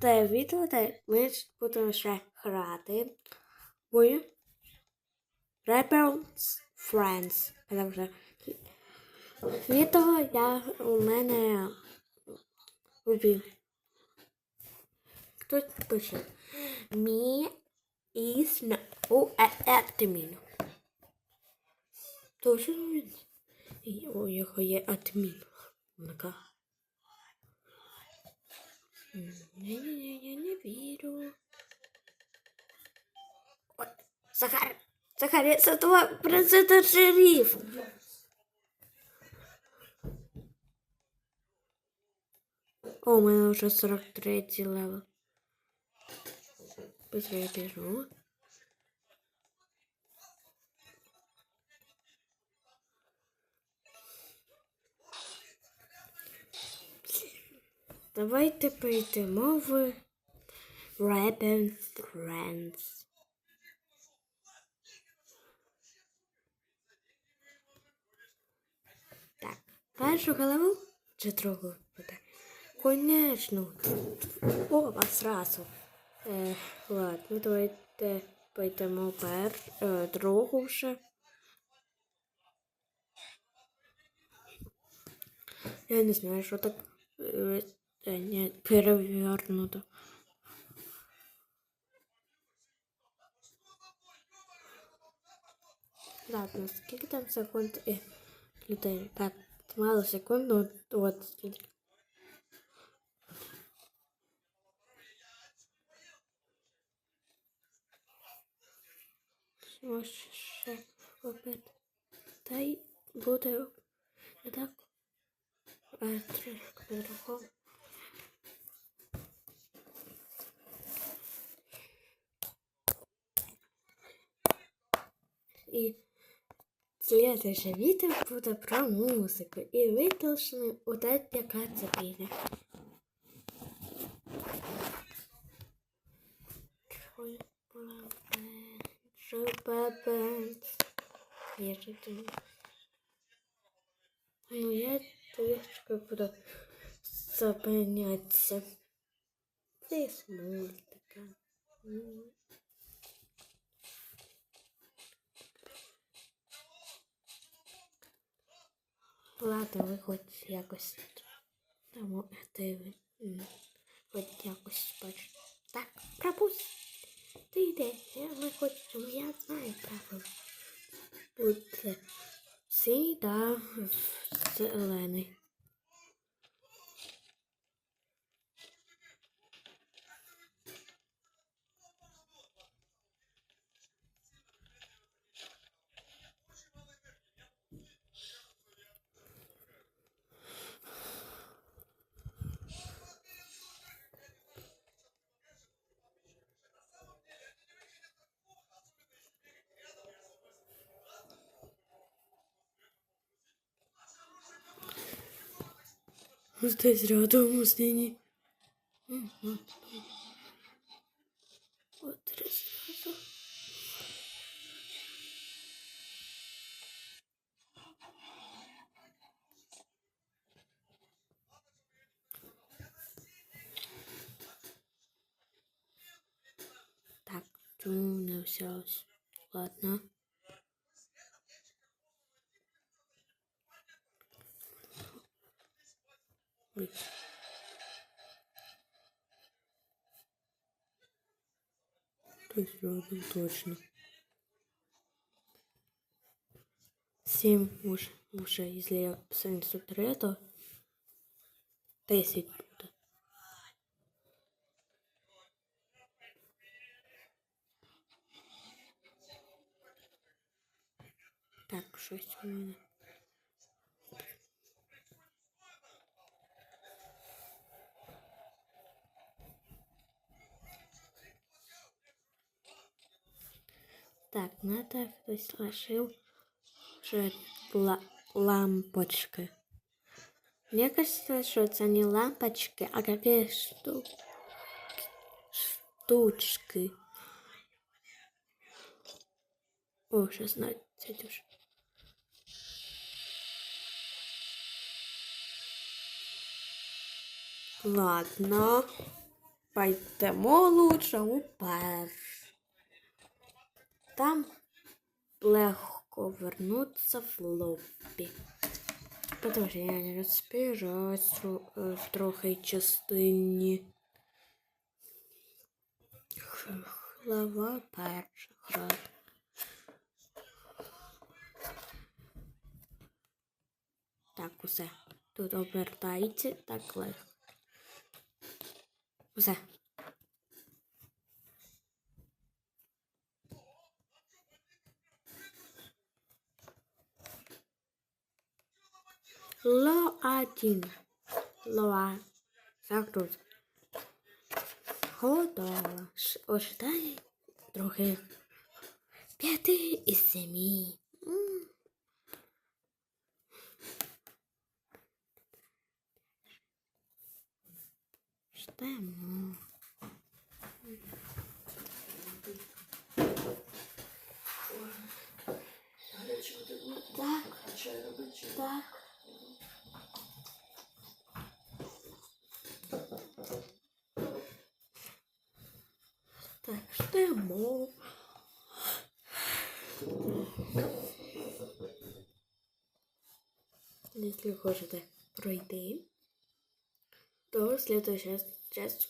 те відео, де ми будемо ще грати в Rebels Friends. Вже відео я у мене вбив. Тут пише Me is no admin. Тоже у його є адмін. Я не вірю. Ой, Захар, Захар, це твой президент шериф. О, у мене вже 43 левел. Быстро я біжу. Давайте перейдемо в Raven Friends. Так, першу голову чи другу буде? Конечно. Оба сразу. Е, ладно, давайте пойдемо пер е, другу вже. Я не знаю, що так е, е, не, перевернуто. Ладно, скільки там секунд е, людей? Так, мало секунд, ну от скільки. Ось ще опит. Так. А трішки по-другому. І следующее відео буде про музику. І ви должны удать, яка це думаю. Ну, я трішки буду зупинятися. Це мультика. Ладно, ви хоч якось там активи. Хоч якось бачите. Так, пропусть. Ти йде, ми хочемо, я знаю правила. Буде синій та Здесь рядом с ней. Вот раз. Так, чому не взялось? Ладно. Ой. То есть рядом точно. Семь уже, уже, если я сенсу три, то десять буде. Так, щось у мене. Так, надо хтось лишив вже ла лампочки. Мне кажется, что это не лампочки, а какие шту штучки. О, 16 уже. Ладно. пойдемо лучше у перш. Там легко вернуться в лобі. Потому що я не розпіжусь в трохи частині. Глава перша. Град. Так, усе. Тут обертається так легко. Усе. Один. Лоа. Закрут. Готово. Ожидає трохи. П'яти із семи. Ждемо. Так, так. Ждемо. Якщо хочете пройти, то следующая часть